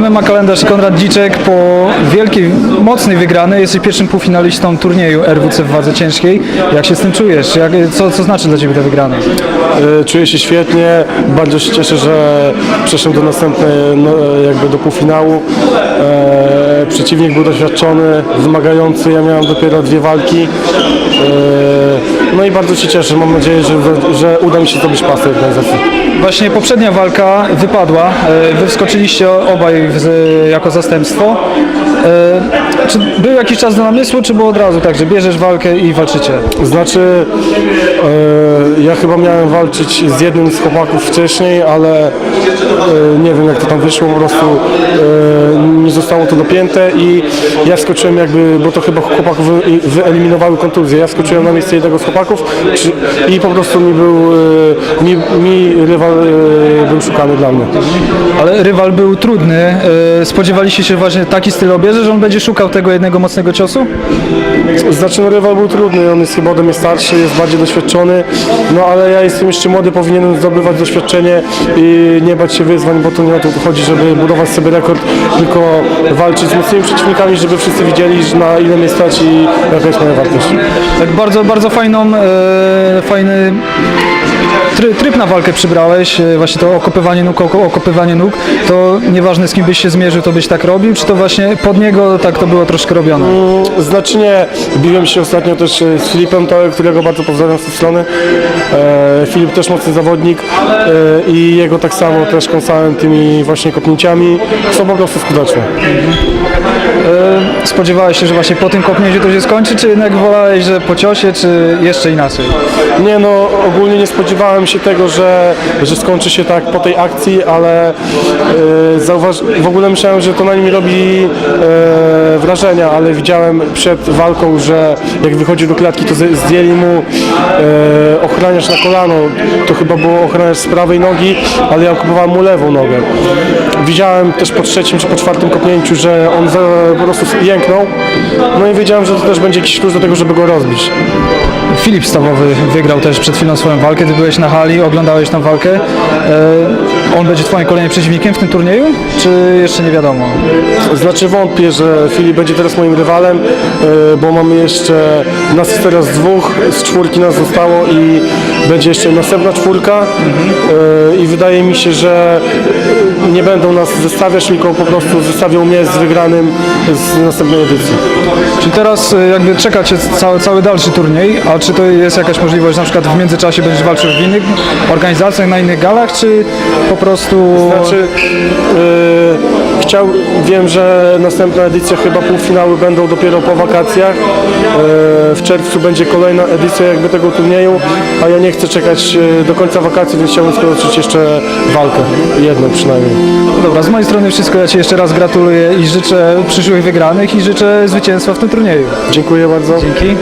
MMA Kalendarz Konrad Dziczek po wielkiej, mocnej wygranej jesteś pierwszym półfinalistą turnieju RWC w wadze ciężkiej. Jak się z tym czujesz? Jak, co, co znaczy dla Ciebie ta wygrana? E, Czuję się świetnie, bardzo się cieszę, że przeszedłem do następnej, no, jakby do półfinału. E, przeciwnik był doświadczony, wymagający, ja miałem dopiero dwie walki. E, no i bardzo się cieszę, mam nadzieję, że, że uda mi się zdobyć pasę organizacji. Właśnie poprzednia walka wypadła. E, Wy wskoczyliście obaj w, jako zastępstwo. E, Czy był jakiś czas do namysłu, czy było od razu tak, że bierzesz walkę i walczycie? Znaczy, e, ja chyba miałem walczyć z jednym z chłopaków wcześniej, ale e, nie wiem jak to tam wyszło, po prostu e, nie zostało to dopięte i ja wskoczyłem jakby, bo to chyba chłopaków wy, wyeliminowały kontuzje, ja wskoczyłem na miejsce jednego z chłopaków i po prostu mi był, e, mi, mi rywal był szukany dla mnie. Ale rywal był trudny. Spodziewaliście się właśnie taki styl obierze, że on będzie szukał tego jednego mocnego ciosu? Znaczy no rywal był trudny, on jest chyba ode mnie starszy, jest bardziej doświadczony, no ale ja jestem jeszcze młody, powinienem zdobywać doświadczenie i nie bać się wyzwań, bo to nie o to chodzi, żeby budować sobie rekord, tylko walczyć z mocnymi przeciwnikami, żeby wszyscy widzieli, że na ile mnie stać i jaka jest moja wartość. Tak bardzo, bardzo fajną, e, fajny try, tryb na walkę przybrałeś, e, właśnie to okopywanie nóg, oko- okopywanie nóg, to nieważne z kim byś się zmierzył, to byś tak robił, czy to właśnie pod niego tak to było troszkę robione? Znaczy nie, biłem się ostatnio też e, z Filipem którego bardzo pozdrawiam z tej strony. E, Filip też mocny zawodnik i jego tak samo też kąsałem tymi właśnie kopnięciami, są po prostu skuteczne. Spodziewałeś się, że właśnie po tym kopnięciu to się skończy, czy jednak wolałeś, że po ciosie, czy jeszcze inaczej? Nie no, ogólnie nie spodziewałem się tego, że, że skończy się tak po tej akcji, ale e, zauważ, w ogóle myślałem, że to na nim robi e, wrażenia, ale widziałem przed walką, że jak wychodził do klatki, to zdjęli mu e, ochraniacz na kolano. To chyba było ochraniacz z prawej nogi, ale ja okupowałem mu lewą nogę. Widziałem też po trzecim czy po czwartym kopnięciu, że on za, po prostu jęknął. No i wiedziałem, że to też będzie jakiś klucz do tego, żeby go rozbić. Filip Stawowy wygrał też przed chwilą swoją walkę, ty byłeś na hali, oglądałeś tą walkę. E, On będzie twoim kolejnym przeciwnikiem w tym turnieju, czy jeszcze nie wiadomo? Znaczy wątpię, że Filip będzie teraz moim rywalem, e, bo mamy jeszcze, nas teraz dwóch, z czwórki nas zostało i będzie jeszcze następna czwórka E, i wydaje mi się, że nie będą nas zestawiać, tylko po prostu zestawią mnie z wygranym z następnej edycji. Czy teraz e, jakby czeka cię cały, cały dalszy turniej, a czy to jest jakaś możliwość, na przykład w międzyczasie będziesz walczył w innych organizacjach, na innych galach, czy po prostu... Znaczy, e, chciał, wiem, że następna edycja, chyba półfinały będą dopiero po wakacjach. E, w czerwcu będzie kolejna edycja jakby tego turnieju, a ja nie chcę czekać e, do końca wakacji, więc chciałbym skończyć jeszcze walkę, jedną przynajmniej. Dobra, z mojej strony wszystko, ja ci jeszcze raz gratuluję i życzę przyszłych wygranych i życzę zwycięstwa w tym turnieju. Dziękuję bardzo. Dzięki.